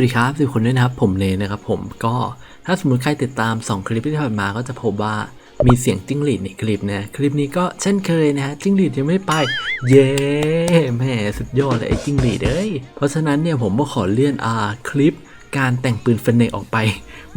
วัสดีครับทุกคนด้วยนะครับ ผมเลนะครับผมก็ถ้าสมมติใครติดตาม 2 คลิปที่ผ่านมาก็จะพบว่ามีเสียงจิ้งหรีดในคลิปนะคลิปนี้ก็เช่นเคยนะฮะจิ้งหรีดยังไม่ไป เย้แม่สุดยอดเลยไอ้จิ้งหรีดเอ้ยเพราะฉะนั้นเนี่ยผมก็ขอเลื่อนอ่าคลิป การแต่งปืนเฟนเนกออกไป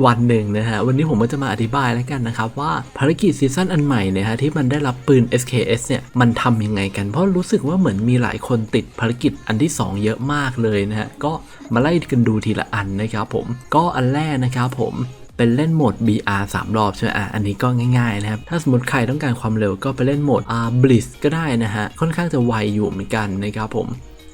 วันหนึ่งนะฮะ วันนี้ผมก็จะมาอธิบายแล้วกันนะครับ ว่าภารกิจซีซั่นอันใหม่เนี่ยฮะที่มันได้รับปืน SKS เนี่ย มันทำยังไงกัน เพราะรู้สึกว่าเหมือนมีหลายคนติดภารกิจอันที่ 2 เยอะมากเลยนะฮะ ก็มาไล่กันดูทีละอันนะครับผมก็อันแรกนะครับผมเป็นเล่นโหมด BR 3 รอบใช่ไหมอะ อันนี้ก็ง่ายๆนะครับ ถ้าสมมติใครต้องการความเร็วก็ไปเล่นโหมด R Blitz ก็ได้นะฮะ ค่อนข้างจะไวอยู่เหมือนกันนะครับผม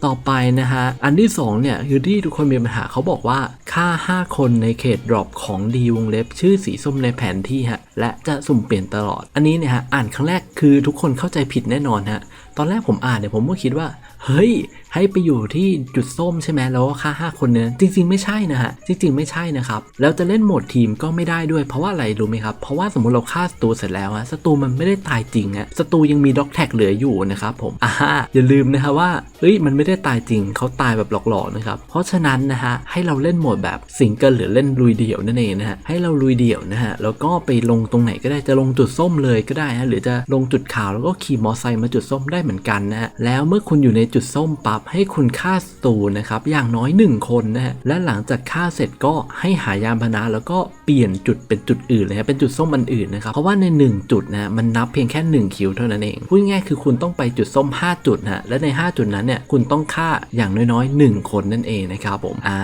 ต่อไปนะฮะ อันที่2เนี่ยคือที่ทุกคนมีปัญหาเขาบอกว่า ค่า 5 คนในเขตดรอปของดีวงเล็บชื่อสีส้มในแผนที่ฮะ และจะสุ่มเปลี่ยนตลอด อันนี้เนี่ยฮะอ่านครั้งแรกคือทุกคนเข้าใจผิดแน่นอนฮะตอนแรกผมอ่านเนี่ยผมก็คิดว่าเฮ้ย ให้ไปอยู่ที่จุดส้มใช่ไหมแล้วก็ค่า 5 คนเนี่ยจริง ๆ ไม่ใช่นะฮะ จริง ๆ ไม่ใช่นะครับ แล้วจะเล่นโหมดทีมก็ไม่ได้ด้วยเพราะว่าอะไรรู้ไหมครับ เพราะว่าสมมติเราฆ่าศัตรูเสร็จแล้วฮะศัตรูมันไม่ได้ตายจริงฮะศัตรูยังมีด็อกแท็กเหลืออยู่นะครับผมอ่าฮะอย่าลืมนะฮะว่าเฮ้ยมันไม่ได้ตายจริงเขาตายแบบหลอกๆนะครับเพราะฉะนั้นนะฮะให้เราเล่นโหมดแบบสิงเกิลหรือเล่นลุยเดี่ยวนั่นเองนะฮะให้เราลุยเดี่ยวนะฮะแล้วก็ไปลงตรงไหนก็ได้จะลงจุดส้มเลยก็ได้ฮะหรือจะลงจุดขาวแล้วก็ขี่มอไซค์มาจุดส้มได้เหมือนกันนะฮะแล้วเมื่อคุณอยู่ในจุดส้มปั๊บให้คุณฆ่าศัตรูนะครับอย่างน้อย 1 คนนะฮะและหลังจากฆ่าเสร็จก็ให้หายานพนะแล้วก็เปลี่ยนจุดเป็นจุดอื่นเลยฮะเป็นจุดส้มอันอื่นนะครับเพราะว่าใน 1 จุดนะมันนับเพียงแค่ 1 คิวเท่านั้นเองพูดง่ายๆคือคุณต้องไปจุดส้ม 5 จุดนะฮะและใน 5 จุดนั้นเนี่ยคุณต้องฆ่าอย่างน้อยๆ 1 คนนั่นเองนะครับผมอ่า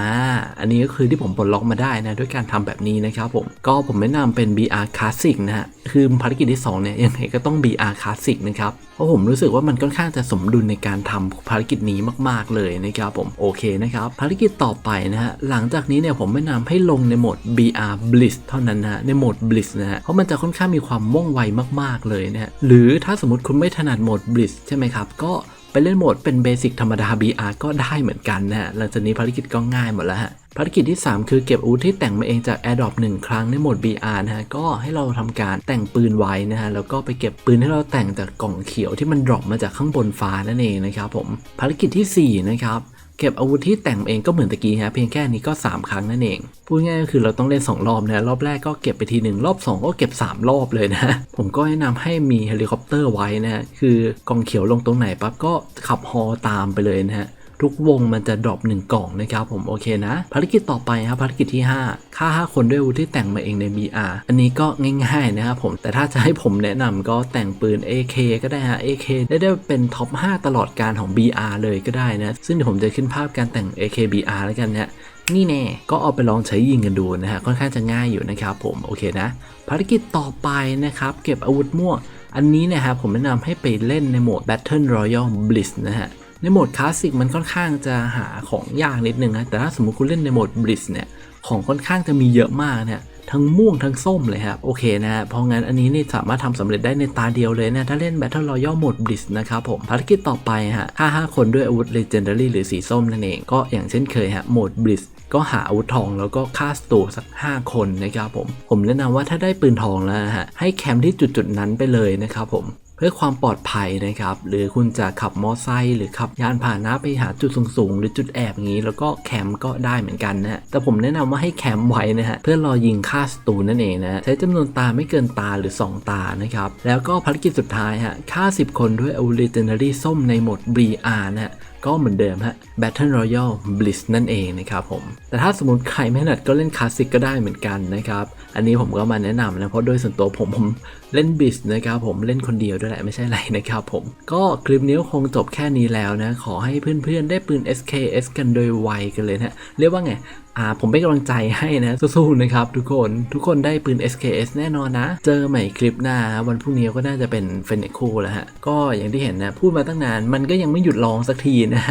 อันนี้ก็คือที่ผมปลดล็อกมาได้นะด้วยการทำแบบนี้นะครับผมก็ผมแนะนำเป็น BR Classic นะฮะคือภารกิจที่สองเนี่ยยังไงก็ต้อง BR Classic นะครับเพราะผมรู้สึกว่ามันค่อนข้างจะสมดุลในการทำภารกิจนี้มาก ๆ เลยนะครับผมโอเคนะครับภารกิจต่อไปนะฮะหลังจากนี้เนี่ยผมแนะนำให้ลงในโหมด BR Blitz เท่านั้นนะฮะในโหมด Blitz นะฮะเพราะมันจะค่อนข้างมีความว่องไวมาก ๆ เลยนะฮะหรือถ้าสมมติคุณไม่ถนัดโหมด Blitz ใช่ไหมครับก็ไปเล่นโหมดเป็นเบสิกธรรมดา BR ก็ได้เหมือนกันนะฮะหลังจากนี้ภารกิจก็ง่ายหมดแล้วฮะ ภารกิจที่ 3 คือเก็บอาวุธที่แต่งมาเองจาก AirDrop 1 ครั้งในโหมด BR นะฮะ ก็ให้เราทำการแต่งปืนไว้นะฮะ แล้วก็ไปเก็บปืนที่เราแต่งจากกล่องเขียวที่มันดรอปมาจากข้างบนฟ้านั่นเองนะครับผม ภารกิจทีสี่ 4 นะครับเก็บอาวุธที่แต่งเองก็เหมือนตะกี้ฮะเพียงแค่นี้ก็ 3 ครั้งนั่นเอง พูดง่ายก็คือเราต้องเล่น 2 รอบนะรอบแรกก็เก็บไปทีหนึ่งรอบ 2 ก็เก็บ 3 รอบเลยนะ ผมก็แนะนำให้มีเฮลิคอปเตอร์ไว้นะฮะคือกองเขียวลงตรงไหนปั๊บก็ขับฮอตามไปเลยนะฮะ ทุกวงมันจะดรอป1กล่องนะครับผมโอเคนะภารกิจต่อไปครับภารกิจที่5ฆ่า 5 คนด้วยอาวุธที่แต่งมาเองใน BR อันนี้ก็ง่ายๆนะครับผมแต่ถ้าจะให้ผมแนะนำก็แต่งปืน AK ก็ได้ฮะ AK ได้ได้เป็นท็อป 5 ตลอดการของ BR เลยก็ได้นะ ซึ่งผมจะขึ้นภาพการแต่ง AK BR แล้วกันนะนี่แน่ ก็เอาไปลองใช้ยิงกันดูนะฮะ ค่อนข้างจะง่ายอยู่นะครับผม โอเคนะ ภารกิจต่อไปนะครับ เก็บอาวุธมั่ว อันนี้นะครับผมแนะนำให้ไปเล่นในโหมด Battle Royale Blitz นะฮะ ในโหมดคลาสสิกมันค่อนข้างจะหาของยากนิดนึงนะแต่ถ้าสมมติคุณเล่นในโหมดบลิสเนี่ยของค่อนข้างจะมีเยอะมากเนี่ยทั้งม่วงทั้งส้มเลยครับโอเคนะฮะเพราะงั้นอันนี้นี่สามารถทำสำเร็จได้ในตาเดียวเลยนะถ้าเล่น Battle Royale โหมดบลิสนะครับผมภารกิจต่อไปฮะฆ่า5คนด้วยอาวุธ Legendary หรือสีส้มนั่นเองก็อย่างเช่นเคยฮะโหมดบลิสก็หาอาวุธทองแล้วก็ฆ่าศัตรูสัก 5 คนนะครับผม ผมแนะนำว่าถ้าได้ปืนทองแล้วฮะให้แคมป์ที่จุดๆนั้นไปเลยนะครับผม เพื่อความปลอดภัยนะครับ หรือคุณจะขับมอไซค์หรือขับยานพาหนะไปหาจุดสูงๆ หรือจุดแอบอย่างนี้ แล้วก็แคมป์ก็ได้เหมือนกันนะแต่ผมแนะนำว่าให้แคมป์ไว้นะฮะเพื่อรอยิงฆ่าศัตรูนั่นเองนะใช้จำนวนตาไม่เกินตาหรือ 2 ตานะครับแล้วก็ภารกิจสุดท้ายฮะฆ่า 10 คนด้วยอาวุธ Legendary ส้มในโหมด BR นะฮะ ก็เหมือนเดิมฮะ Battle Royale Blitz นั่นเองนะครับผม แต่ถ้าสมมติใครไม่ถนัดก็เล่นคลาสสิกก็ได้เหมือนกันนะครับ อันนี้ผมก็มาแนะนำนะ เพราะโดยส่วนตัวผมผมเล่นบิสนะครับผมเล่นคนเดียวด้วยแหละไม่ใช่อะไรนะครับผม ก็คลิปนี้คงจบแค่นี้แล้วนะ ขอให้เพื่อนๆได้ปืน SKS กันโดยไวกันเลยนะเรียกว่าไง อ่าผมเป็นกำลังใจให้นะสู้ๆนะครับทุกคนทุกคนได้ปืน SKS แน่นอนนะ เจอใหม่คลิปหน้า วันพรุ่งนี้ก็น่าจะเป็นเฟนเนคูแล้วฮะ ก็อย่างที่เห็นนะพูดมาตั้งนานมันก็ยังไม่หยุดร้องสักทีนะ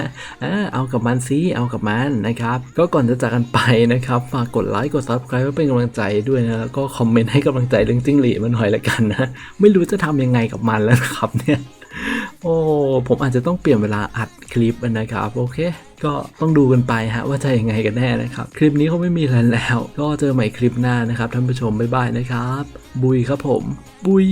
อ่าเอากับมันซิเอากับมันนะครับ ก็ก่อนจะจากกันไปนะครับฝากกดไลค์กด subscribe เพื่อเป็นกำลังใจด้วยนะแล้วก็คอมเมนต์ให้กำลังใจเรื่องจิ้งหรีมันหน่อยละกันนะไม่รู้จะทำยังไงกับมันแล้วครับเนี่ย โอ้ผมอาจจะต้องเปลี่ยนเวลาอัดคลิปนะครับ โอเค ก็ต้องดูกันไปฮะว่าจะยังไงกันแน่นะครับ คลิปนี้เขาไม่มีอะไรแล้ว ก็เจอใหม่คลิปหน้านะครับท่านผู้ชมบ๊ายบายนะครับ บุยครับผม บุย